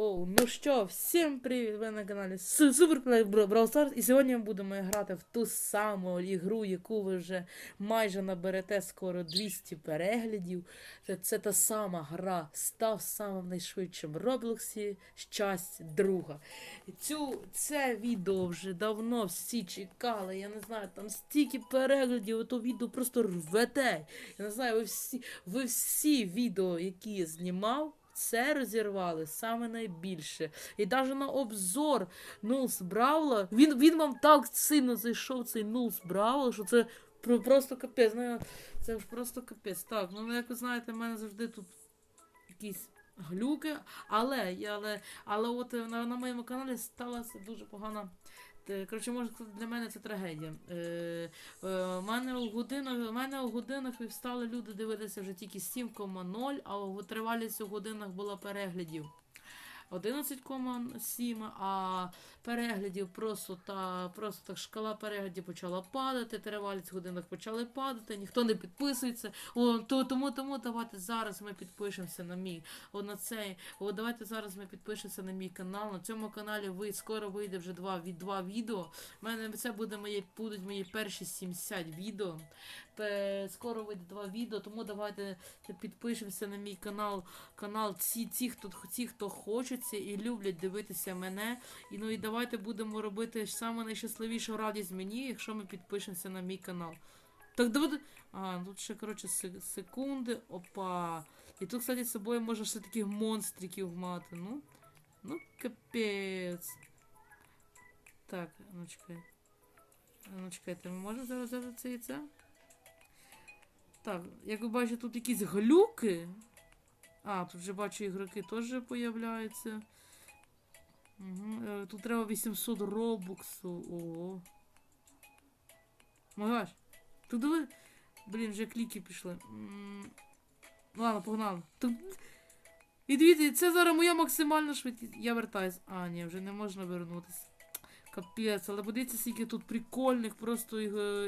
О, ну що, всім привіт! Ви на каналі Суперплей Brawl і сьогодні ми будемо грати в ту саму ігру, яку ви вже майже наберете скоро 200 переглядів. Це, це та сама гра став самим найшвидшим в Роблоксі щастя друга. Цю, це відео вже давно всі чекали. Я не знаю, там стільки переглядів, то відео просто рвете. Я не знаю, ви всі, ви всі відео, які я знімав. Це розірвали саме найбільше. І навіть на обзор Нулс Бравла. Він, він вам так сильно зайшов цей Нулс Бравл, що це просто капець. Ну, це ж просто капець. Так, ну як ви знаєте, в мене завжди тут якісь глюки. Але, але, але от на, на моєму каналі сталася дуже погана. Е, Коротше, може для мене це трагедія. Е, е, мене у годинах, мене у годинах встали люди дивитися вже тільки 7,0, а тривалість у годинах була переглядів 11,7, а переглядів просто та просто так шкала переглядів почала падати, тривалість в годинах почали падати, ніхто не підписується. О, то, тому, тому давайте зараз ми підпишемося на мій. О, на цей. О, давайте зараз ми підпишемося на мій канал. На цьому каналі ви скоро вийде вже два, від, два відео. У мене це буде мої, будуть мої перші 70 відео. Скоро вийде два відео, тому давайте підпишемося на мій канал. Канал ці, ці, хто ці, хто хочеться і люблять дивитися мене. І ну і давайте будемо робити саме найщасливішу радість мені, якщо ми підпишемося на мій канал. Так давайте. А, тут ще, коротше, секунди. Опа. І тут, кстати, з собою можна ще таких монстриків мати. Ну. Ну, капець. Так, ну чекай. Ну чекайте, ми можемо зараз взяти це яйце? Так, як ви бачите, тут якісь глюки. А, тут вже бачу, ігроки теж появляються. Угу. е, Тут треба 800 робоксу. Ого. Магаш. Тут диви. Блін, вже кліки пішли. Ладно, погнали. Тут... І дивіться, це зараз моя максимальна швидкість. Я вертаюсь. А, ні, вже не можна вернутися. Капець, але подивіться, скільки тут прикольних, просто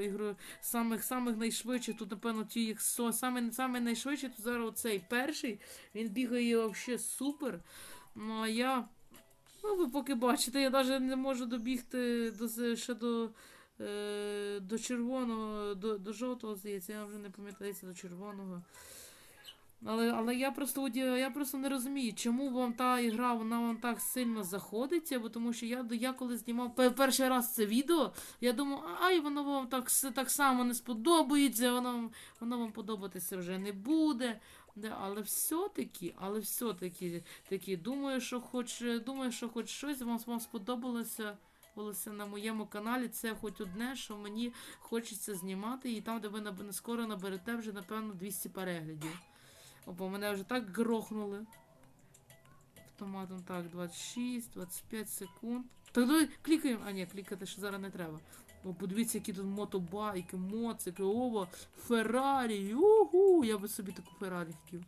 ігро, самих самих найшвидших. Тут, напевно, ті їх со. Саме, саме найшвидший, тут зараз оцей перший. Він бігає взагалі супер. Ну а я. Ну, ви поки бачите, я навіть не можу добігти до ще до. Е, до червоного, до, до жовтого, здається, я вже не пам'ятається до червоного. Але, але я просто я просто не розумію, чому вам та ігра вона вам так сильно заходиться, бо тому що я, я коли знімав перший раз це відео, я думав, ай, воно вам так, так само не сподобається, воно, воно вам подобатися вже не буде. Да, але все-таки, але все-таки таки, думаю, що хоч думаю, що хоч щось вам, вам сподобалося. На моєму каналі, це хоч одне, що мені хочеться знімати, і там, де ви скоро наберете вже, напевно, 200 переглядів. Опа, мене вже так грохнули. Автоматом так, 26, 25 секунд. Так давай клікаємо. А ні, клікати ще зараз не треба. Бо подивіться, які тут мотобайки, моцики, ова, Феррарі. Угу! Я би собі таку Феррарі хотів.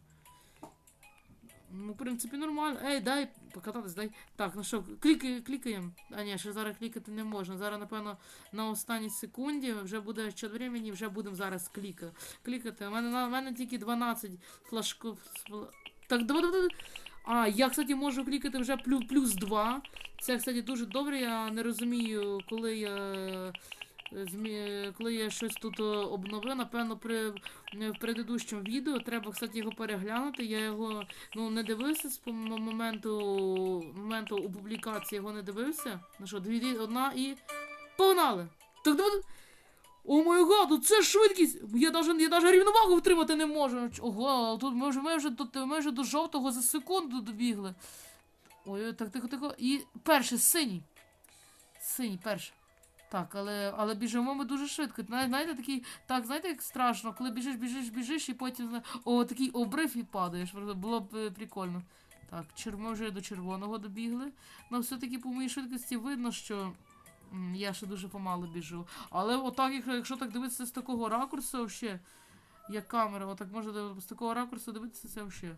Ну, в принципі, нормально. Ей, дай покататись, дай. Так, ну що, клікай, клікаємо. А ні, ще зараз клікати не можна. Зараз, напевно, на останній секунді вже буде ще времени, вже будемо зараз кліка, клікати. У мене, на- мене тільки 12 флажків. Так, давай, давай, давай. А, я, кстати, можу клікати вже плюс 2. Це, кстати, дуже добре. Я не розумію, коли я. Коли я щось тут е, обновив, напевно, при е, в предыдущому відео треба, кстати, його переглянути. Я його ну, не дивився з моменту, моменту у публікації його не дивився. Ну що, дві, одна і. Погнали! Так давай. О май гад, це швидкість! Я навіть, я навіть рівновагу втримати не можу. Ого, тут ми вже, ми вже, вже до жовтого за секунду добігли. Ой, так, тихо, тихо. І перший, синій. Синій, перший. Так, але, але біжимо ми дуже швидко. Знаєте, такий, так, знаєте, як страшно, коли біжиш, біжиш, біжиш, і потім о, такий обрив і падаєш. Було б е, прикольно. Так, ми вже до червоного добігли. Ну, все-таки по моїй швидкості видно, що я ще дуже помало біжу. Але отак, якщо, так дивитися з такого ракурсу, взагалі, як камера, отак можна з такого ракурсу дивитися, це взагалі.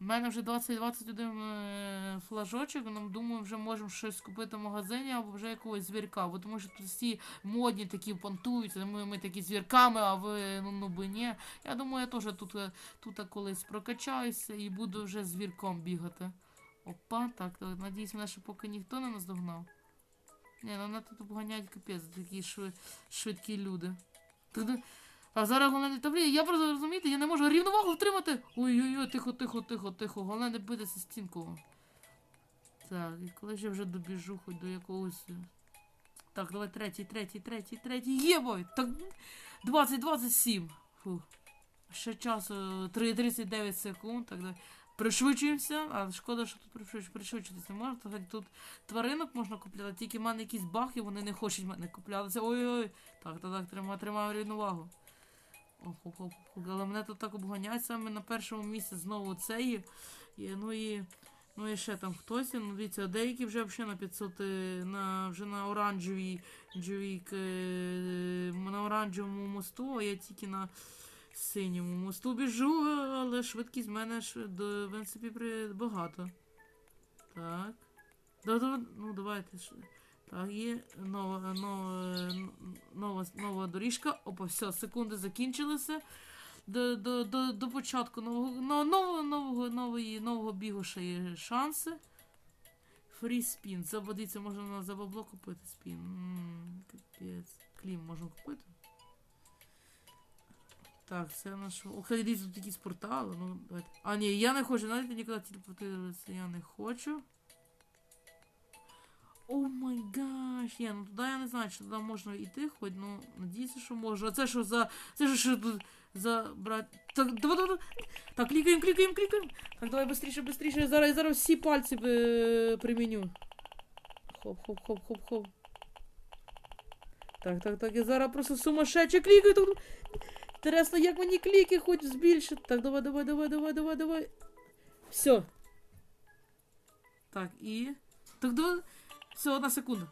У мене вже 20-21 е, флажочок, ну, думаю, вже можемо щось купити в магазині або вже якогось звірка, бо тому що тут всі модні такі понтуються, ми, ми такі звірками, а ви ну, ну би ні. Я думаю, я теж тут, е, тут колись прокачаюся і буду вже звірком бігати. Опа, так, то, надіюсь, мене ще поки ніхто не наздогнав. Ні, ну мене тут обганяють капець, такі шви, швидкі люди. А зараз головне, та блін, я просто розумієте, я не можу рівновагу втримати. Ой-ой-ой, тихо, тихо, тихо, тихо. Головне не битися стінку. Так, і коли ж я вже добіжу хоч до якогось. е, Так, давай третій, третій, третій, третій. Є бой! Так, 20-27. Фух. Ще часу 3,39 секунд. Так, давай. Пришвидшуємося, але шкода, що тут пришвидш- пришвидшитись не можна. Так, тут тваринок можна купляти, тільки в мене якісь бахи, вони не хочуть мене куплятися. Ой-ой. Так, так, так, тримаю, тримаю рівновагу. Ох, ох, ох, але мене тут так обганяють саме на першому місці знову цеї. І, ну і. Ну і ще там хтось, ну дивіться, деякі вже взагалі на 500, е, на, вже на оранжевій, джовій, е, на оранжевому мосту, а я тільки на синьому мосту біжу, але швидкість в мене ж, до- в принципі, багато. Так. Да, да, ну, давайте. Так, є нова, нова, нова, нова доріжка. Опа, все, секунди закінчилися. До, до, до, до початку нового, но- нового, нового, нової, нового бігу ще є шанси. Фрі спін. Це можна за бабло купити спін. Капець. Клім можна купити. Так, це наш. Ох, дивіться, тут якісь портали. Ну. А, ні, я не хочу, навіть нікуди телепортуватися, я не хочу. О май гаш, я, ну туди я не знаю, чи туди можна йти, хоч, ну, надіюся, що можна. А це що за. Це що, що тут за брат. Так, давай, давай, давай. Так, клікаємо, клікаємо, клікаємо. Так, давай быстріше, быстріше. Я зараз, я зараз всі пальці е, приміню. Хоп, хоп, хоп, хоп, хоп. Так, так, так, я зараз просто сумасшедше клікаю. Так, Інтересно, як мені кліки хоч збільшити. Так, давай, давай, давай, давай, давай, давай. Все. Так, і. Так, давай. Все, одна секунда.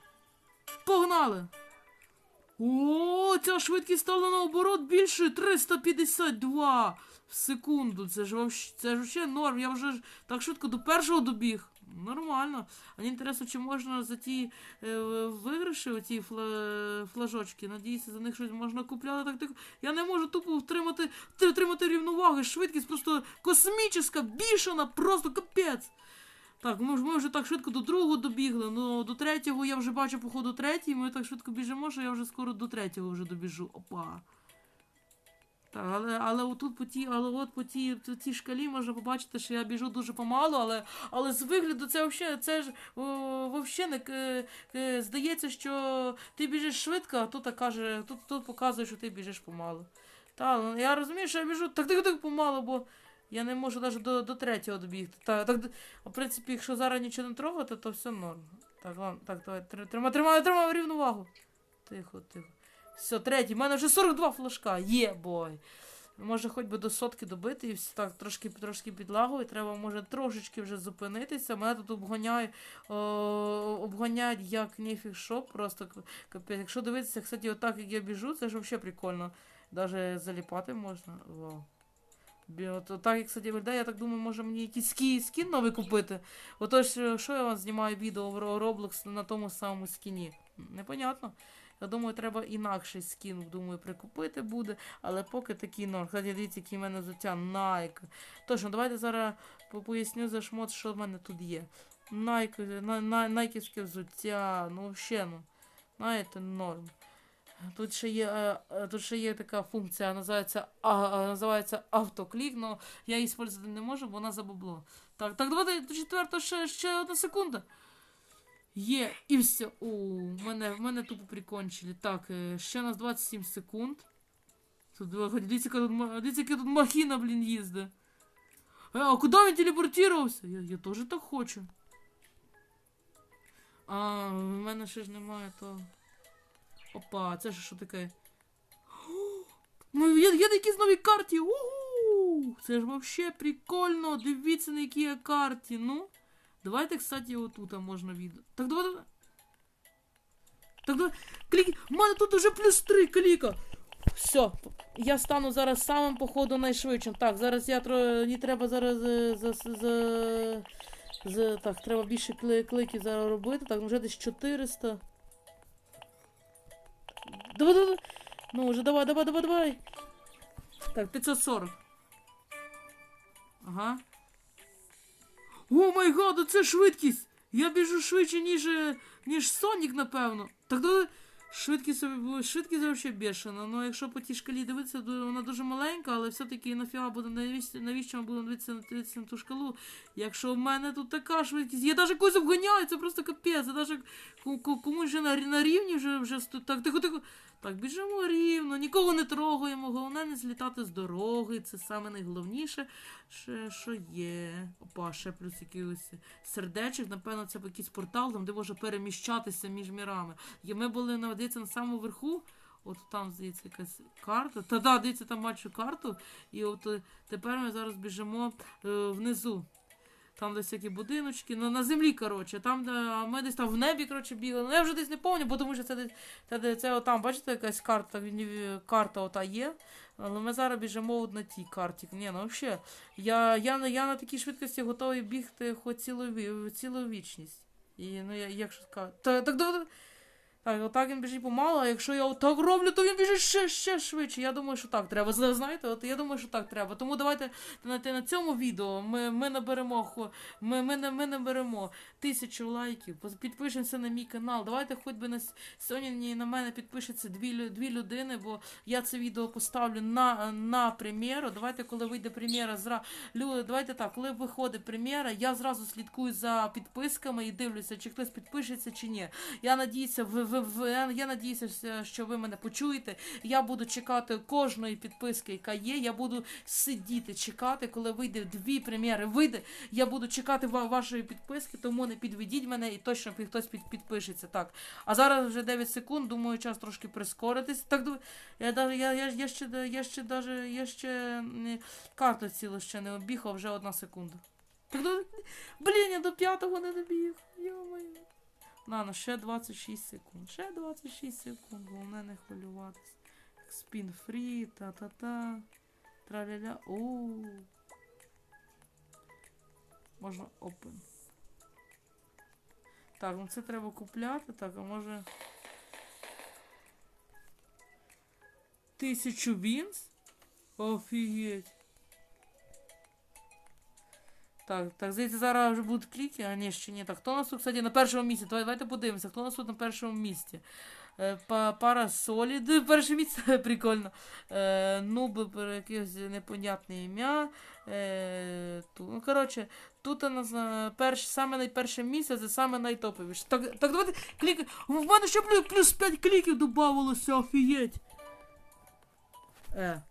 Погнали! О, ця швидкість стала наоборот більше 352 в секунду. Це ж це норм. Я вже так швидко до першого добіг. Нормально. Мені інтересно, чи можна за ті е, виграші, оці фла, флажочки, надіюся, за них щось можна купляти. Так, так. Я не можу тупо втримати, втримати рівноваги. Швидкість просто космічна, бішена, просто капець. Так, ми, ж- ми вже так швидко до другого добігли. Ну до третього я вже бачу, походу, третій. Ми так швидко біжимо, що я вже скоро до третього вже добіжу. Опа. Так, але, але отут по тій, але от по тій, по тій шкалі можна побачити, що я біжу дуже помалу, але, але з вигляду це взагалі, це ж вообще не к- к- здається, що ти біжиш швидко, а тут каже, тут, тут показує, що ти біжиш помалу. Так, я розумію, що я біжу так так так помалу, бо я не можу навіть до, до третього добігти. Так, так, в принципі, якщо зараз нічого не трогати, то все норм. Так, ладно, так, давай, тр- тримай, тримай, тримай рівновагу. Тихо, тихо. Все, третій. У мене вже 42 флажка. Є, бой. Може, хоч би до сотки добити і все так, трошки трошки підлагою. Треба, може, трошечки вже зупинитися. Мене тут обганяють, о, обганяють як ніфіг що, просто капець. Якщо дивитися, кстати, отак, як я біжу, це ж взагалі прикольно. Даже заліпати можна. Вау. От, так, як кстати, виглядає, я так думаю, може мені якийсь ски, скін новий купити. Отож, е, що я вам знімаю відео в Roblox на тому самому скіні? Непонятно. Я думаю, треба інакший скін, думаю, прикупити буде, але поки такий норм. Кстати, дивіться, який в мене взуття Nike. Точно, давайте зараз по- поясню за шмот, що в мене тут є. Nike, на, на, найківське взуття, ну взагалі, ну, знаєте, норм. Тут ще є, е, е, тут ще є така функція, називається, а, е, називається автоклік, але я її використати не можу, бо вона забубло. Так, так, давайте до ще, ще одна секунда. Є, і все. У мене, мене тупо прикончили. Так, ще у нас 27 секунд. Тут, дивіться, яка тут, дивіться, яка тут махіна, блін, їздить. А куди він телепортувався? Я, я теж так хочу. А, в мене ще ж немає то. Опа, це ж що таке? Ну, є, є на якійсь новій карті. Угу! Це ж вообще прикольно. Дивіться, на якій я карті. Ну. Давайте, кстати, отут можна відео. Так давай. давай. Так давай. Клік. У мене тут уже плюс 3 кліка. Все. Я стану зараз самим, походу, найшвидшим. Так, зараз я тро... Мені треба зараз за, за, за, за... Так, треба більше кли... кликів зараз робити. Так, ну вже десь 400. Давай, давай. Ну, уже, давай, давай, давай, давай. Так, 540. Ага. О май гад, це швидкість! Я біжу швидше, ніж, ніж Сонік, напевно. Так то швидкість, швидкість взагалі бешена. Ну, якщо по тій шкалі дивитися, вона дуже маленька, але все-таки нафіга буде навіщо, навіщо ми будемо дивитися на, дивитися на ту шкалу, якщо в мене тут така швидкість. Я навіть когось обганяю, це просто капець. Я навіть комусь вже на, на рівні вже, вже так, тихо, тихо. Так, біжимо рівно, нікого не трогаємо, головне не злітати з дороги, це саме найголовніше, що є. Опа, ще плюс якийсь сердечок, напевно, це якийсь портал, там, де може переміщатися між мірами. І ми були на, здається, на самому верху, от там, здається, якась карта. Та да, дивіться, там бачу карту, і от е, тепер ми зараз біжимо е, внизу. Там десь які будиночки, ну, на землі, коротше, там, де ми десь там в небі, коротше, бігали. Ну, я вже десь не пам'ятаю, бо тому що це десь це, це, це отам, бачите, якась карта, карта ота є. Але ми зараз біжимо на тій карті. Ні, ну взагалі, я, я, я на такій швидкості готовий бігти хоч цілу, цілу вічність. І ну я якщо сказати. Так, так, так, так, отак він біжить помало, а якщо я отак роблю, то він біжить ще, ще швидше. Я думаю, що так треба. Знаєте, от я думаю, що так треба. Тому давайте на, на цьому відео ми, ми наберемо ми, ми, ми наберемо тисячу лайків, підпишемося на мій канал. Давайте хоч би на сьогодні на мене підпишеться дві, дві людини, бо я це відео поставлю на, на прем'єру. Давайте, коли вийде прем'єра, зра... Лю, давайте так, коли виходить прем'єра, я зразу слідкую за підписками і дивлюся, чи хтось підпишеться чи ні. Я надіюся, ви, ви, ви, я- надіюся, що ви мене почуєте. Я буду чекати кожної підписки, яка є. Я буду сидіти, чекати, коли вийде дві прем'єри. Вийде. Я буду чекати вашої підписки, тому не підведіть мене і точно хтось під, підпишеться. Так. А зараз вже 9 секунд, думаю, час трошки прискоритись. Так, я, я, я, я ще, я ще даже, я ще карту цілу ще не обіг, а вже одна секунда. Так, блін, я до п'ятого не добіг. Йо-моє. Ну ще 26 секунд. Ще 26 секунд, головне не хвилюватись. Спін фрі, та-та-та. Траля-ля. Оу. Можна open. Так, ну це треба купляти. Так, а може. Тисячу вінс? Офігеть. Так, так, здається, зараз вже будуть кліки, а ні, ще ні. Так, хто у нас тут, кстати, на першому місці? Давай, давайте подивимося, хто у нас тут на першому місці. Е, па, пара солід, перше місце, прикольно. Е, per- якесь непонятне ім'я. Е, ту, ну, коротше, тут у нас е, перш, саме найперше місце, це саме найтоповіше. Так, так давайте клік. В мене ще плюс, плюс 5 кліків додавалося, офігеть. Е.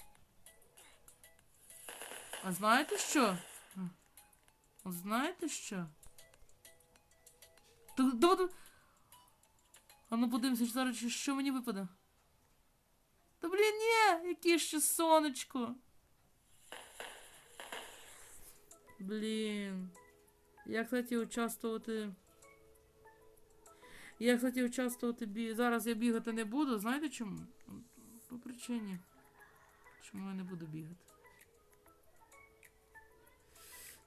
А знаєте що? Знаєте що? А ну подивимося, зараз що- мені випаде. Та блін, ні! Яке ще сонечко. Блін. Я, кстати, участвувати. Я, кстати, участвувати бі... Зараз я бігати не буду. Знаєте чому? По причині. Чому я не буду бігати?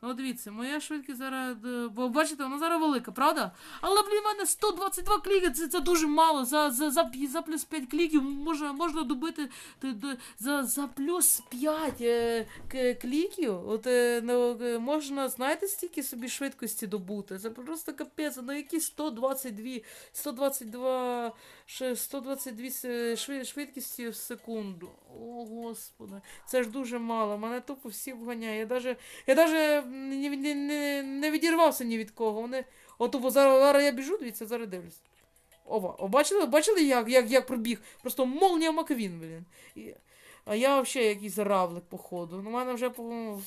Ну, дивіться, моя швидкість зараз. е, Бо бачите, вона зараз велика, правда? Але, блін, в мене 122 кліки, це, це дуже мало. За, за, за, за плюс 5 кліків можна, можна добити ти- до- за, за плюс 5 е, к- кліків. От е, ну, е, можна, знаєте, стільки собі швидкості добути. Це просто капець. Ну які 122, 122, ще 122 с- шви- швидкості в секунду. О, господи. Це ж дуже мало. Мене тупо всі вганяє. Я даже, я даже не, не, не, не відірвався ні від кого. Вони. От зараз, зараз я біжу, дивіться, зараз дивлюсь. Ова, о, бачили, бачили, як, як, як пробіг? Просто молнія Маквін, блін. І, а я взагалі якийсь равлик, походу. Ну, в мене вже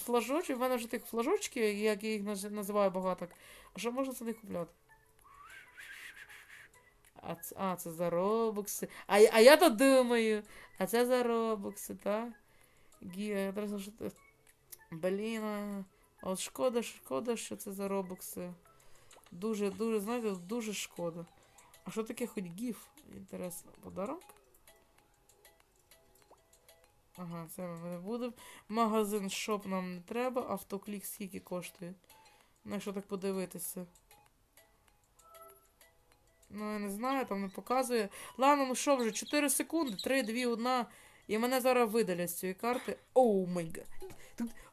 флажочки, в мене вже тих флажочки, як я їх називаю багато. А що можна це не купляти? А, це- а, це за робокси. А, а я то думаю, а це за робокси, так? Гіга, одразу що Блін, а а от шкода, шкода, що це за робокси. Дуже, дуже, знаєте, дуже шкода. А що таке хоч гіф? Інтересно, подарок? Ага, це ми не будемо. Магазин шоп нам не треба, автоклік скільки коштує. Ну, якщо так подивитися. Ну, я не знаю, там не показує. Ладно, ну що вже, 4 секунди, 3, 2, 1. І мене зараз видалять з цієї карти. Оу май гад.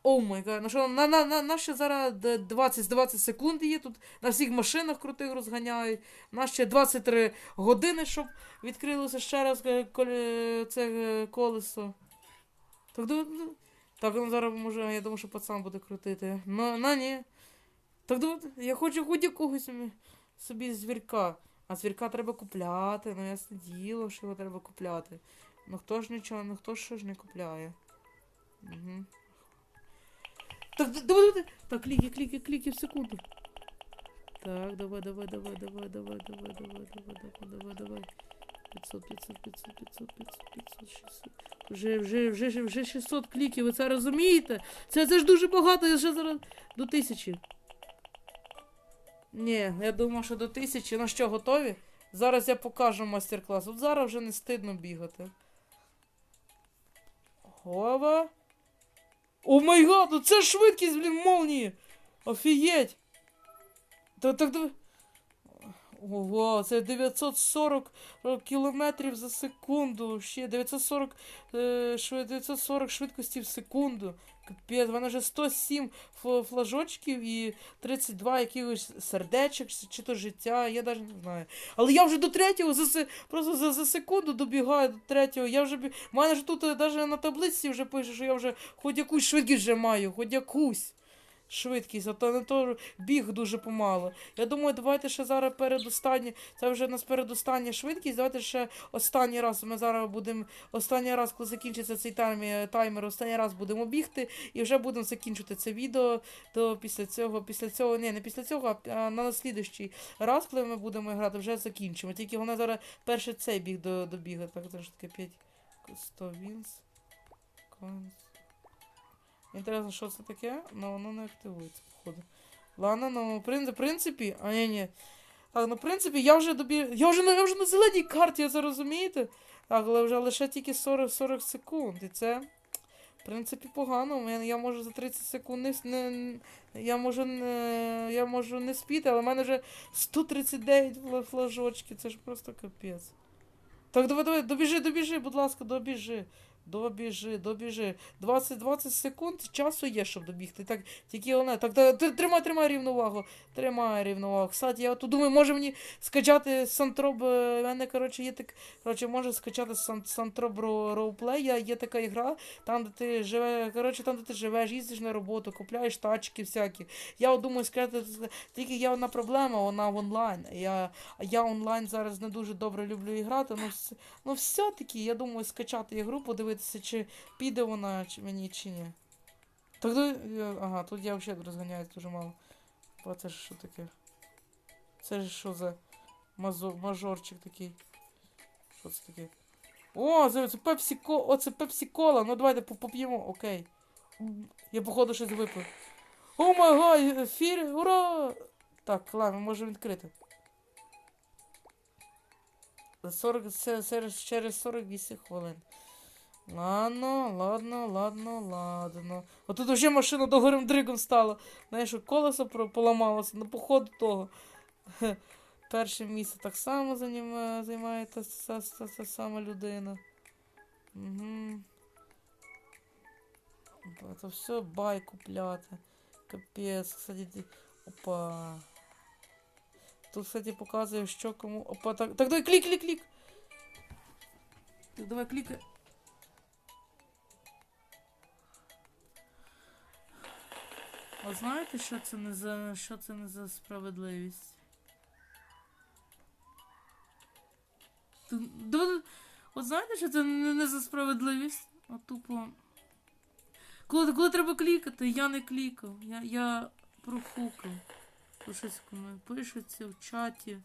О май гад, ну що, на, на, на, на ще зараз 20 20 секунд є тут, на всіх машинах крутих розганяють. У нас ще 23 години, щоб відкрилося ще раз е, це е, колесо. Так, ну, ну, так, ну зараз може, я думаю, що пацан буде крутити. Ну, на ні. Так, ну, я хочу хоч якогось собі звірка. А звірка треба купляти, ну ясне діло, що його треба купляти. Ну хто ж нічого, ну хто що ж не купляє. Угу. Так, давай, давай. Так, кліки, кліки, кліки в секунду. Так, давай, давай, давай, давай, давай, давай, давай, давай, давай, давай, давай. 500, 500, 500, 500, 500, 500, 600. Вже, вже, вже, вже, вже 600 кліків, ви це розумієте? Це, це ж дуже багато, я ще зараз до тисячі. Ні, я думаю, що до тисячі. Ну що, готові? Зараз я покажу майстер-клас. От зараз вже не стидно бігати. Гова. О май гад, ну це швидкість, блін, молнії. Офігеть. Так, так. Ого, це 940 кілометрів за секунду. Ще 940, е, 940 швидкості в секунду. Капець, в мене вже 107 ф- флажочків і 32 якихось сердечок, чи- то життя, я навіть не знаю. Але я вже до третього за, просто за, за секунду добігаю до третього. Я вже бі... У мене ж тут навіть на таблиці вже пише, що я вже хоч якусь швидкість вже маю, хоч якусь. Швидкість, а то не то біг дуже помало. Я думаю, давайте ще зараз передостаннє. Це вже у нас передостання швидкість. Давайте ще останній раз. Ми зараз будемо останній раз, коли закінчиться цей таймер, таймер, останній раз будемо бігти і вже будемо закінчити це відео. То після цього, після цього, ні, не після цього, а на слідущий раз, коли ми будемо грати, вже закінчимо. Тільки вона зараз перше цей біг до, добігає. Так, це ж таке 5 100 вінс. Конс. Інтересно, що це таке? Ну воно не активується, походу. Ладно, ну в принципі. А ні, ні. Так, ну в принципі, я вже добі... Я вже, я вже на зеленій карті, ви це? Так, але вже лише тільки 40, 40 секунд. І це. В принципі, погано. Мене- Я можу за 30 секунд не, не я можу не я можу не спіти, але в мене вже 139 фла- флажочків. Це ж просто капець. Так, давай, давай, добіжи, добіжи, будь ласка, добіжи. Добіжи, добіжи. 20-20 секунд часу є, щоб добігти. Так, тільки головне. Так, та- тримай, тримай рівновагу. Тримай рівновагу. Кстати, я тут думаю, може мені скачати Сантроб. е, В мене, коротше, є так. Коротше, може скачати Сан, Сантроб Роуплей. Є така ігра, там, де ти живе, коротше, там, де ти живеш, їздиш на роботу, купляєш тачки всякі. Я от думаю, скачати. Тільки є одна проблема, вона в онлайн. Я, я онлайн зараз не дуже добре люблю грати, ну, ну все-таки я думаю скачати ігру, подивитися, чи піде вона чи мені, чи ні. Так, ну, ага, тут я взагалі розганяюсь дуже мало. Бо це ж що таке? Це ж що за мазо, мажорчик такий? Що це таке? О, це, це пепсі кола. О, це пепсі кола. Ну давайте по- поп'ємо, окей. Я походу щось випив. О май гад, фір, ура! Так, ладно, можемо відкрити. За 40, це, це через 48 хвилин. Ладно, ладно, ладно, ладно. А тут вже машина догорем дригом стала. Знаєш, колесо поламалося, ну походу того. Перше місце так само займає, займає та, та, та, та сама людина. Угу. Це все бай купляти. Капець, кстати. Опа. Тут, кстати, показує, що кому. Опа, так. Так, давай, клік, клік, клік. Давай клікай. А знаєте, що це не за що це не за справедливість? От знаєте, що це не, не за справедливість? А тупо. Коли, коли треба клікати, я не клікав. Я, я профукав. Тут щось пишеться в чаті.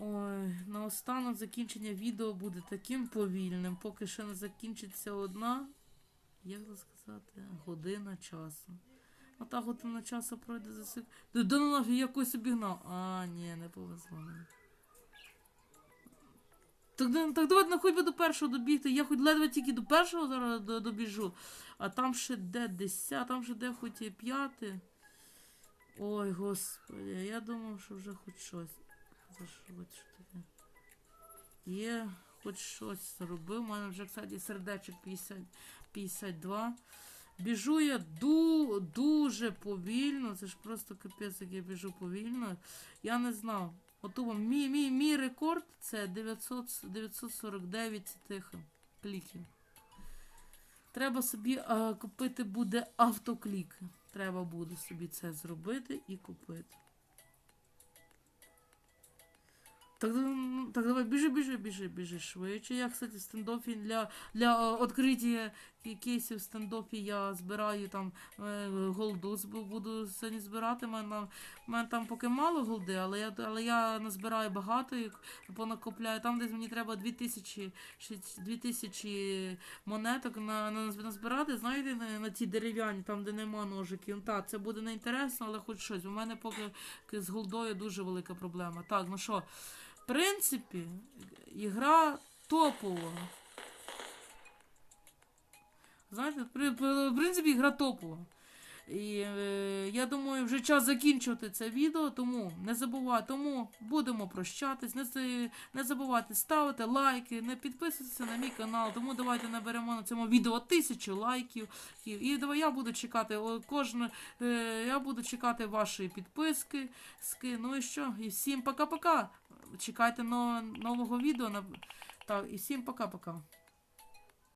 Ой, наостанок закінчення відео буде таким повільним, поки ще не закінчиться одна, як це сказати, година часу. А та година часу пройде за сек... Да, ну нафіг, я якось обігнав. А, ні, не повезло мені. Так, так давайте на би до першого добігти. Я хоч ледве тільки до першого зараз добіжу. А там ще де десят, там ще де хоч і п'яте. Ой, господи, я думав, що вже хоч щось. От що таке? Є, хоч щось зробив. У мене вже, кстати, сердечок 50, 52. Біжу я ду, дуже повільно. Це ж просто капець, як я біжу повільно. Я не знав. Отого мій, мій, мій рекорд це 900, 949 цих кліків. Треба собі а, купити буде автоклік. Треба буде собі це зробити і купити. Так, так давай, біжи, біжи, біжи, біжи швидше. Я, кстати, в стендофі для, для е, відкриття кейсів в стендофі я збираю там е, голду, буду сьогодні збирати. Мене, мене там поки мало голди, але я, але я назбираю багато і понакопляю. Там десь мені треба 2000, ще 2000 монеток на, на, назбирати, знаєте, на, на ті дерев'яні, там, де нема ножиків. Ну, Так, це буде неінтересно, але хоч щось. У мене поки з голдою дуже велика проблема. Так, ну що, принципі, ігра топова. Знаєте, в принципі, гра топова. І е, я думаю, вже час закінчувати це відео, тому не забувайте, тому будемо прощатись. Не, не забувайте ставити лайки, не підписуйтесь на мій канал. Тому давайте наберемо на цьому відео тисячу лайків. І, давай я буду чекати кожне, е, я буду чекати вашої підписки. ски. Ну і що? І всім пока-пока. Чекайте нового відео. Так, і всім пока-пока.